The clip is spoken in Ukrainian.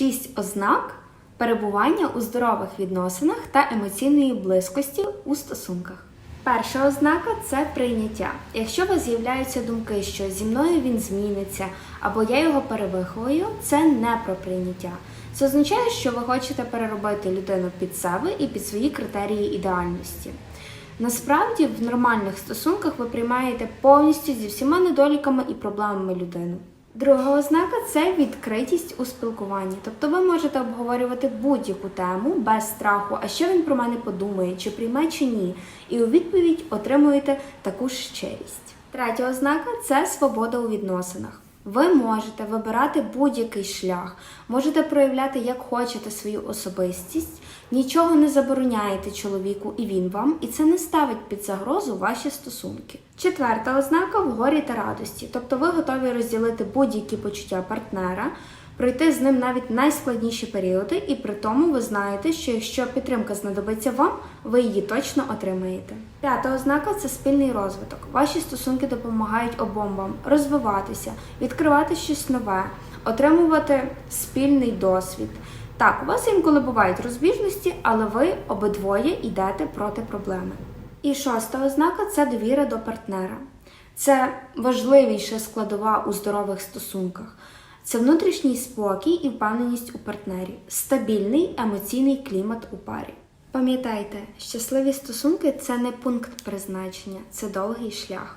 Шість ознак перебування у здорових відносинах та емоційної близькості у стосунках. Перша ознака це прийняття. Якщо у вас з'являються думки, що зі мною він зміниться, або я його перевиховую, це не про прийняття. Це означає, що ви хочете переробити людину під себе і під свої критерії ідеальності. Насправді, в нормальних стосунках ви приймаєте повністю зі всіма недоліками і проблемами людину. Друга ознака це відкритість у спілкуванні. Тобто ви можете обговорювати будь-яку тему без страху, а що він про мене подумає, чи прийме, чи ні. І у відповідь отримуєте таку ж щирість. Третя ознака це свобода у відносинах. Ви можете вибирати будь-який шлях, можете проявляти як хочете свою особистість, нічого не забороняєте чоловіку і він вам, і це не ставить під загрозу ваші стосунки. Четверта ознака в горі та радості, тобто ви готові розділити будь-які почуття партнера, пройти з ним навіть найскладніші періоди, і при тому ви знаєте, що якщо підтримка знадобиться вам, ви її точно отримаєте. П'ята ознака це спільний розвиток. Ваші стосунки допомагають обом вам розвиватися, відкривати щось нове, отримувати спільний досвід. Так, у вас інколи бувають розбіжності, але ви обидвоє йдете проти проблеми. І шоста ознака це довіра до партнера. Це важливіша складова у здорових стосунках. Це внутрішній спокій і впевненість у партнері, стабільний емоційний клімат у парі. Пам'ятайте, щасливі стосунки це не пункт призначення, це довгий шлях.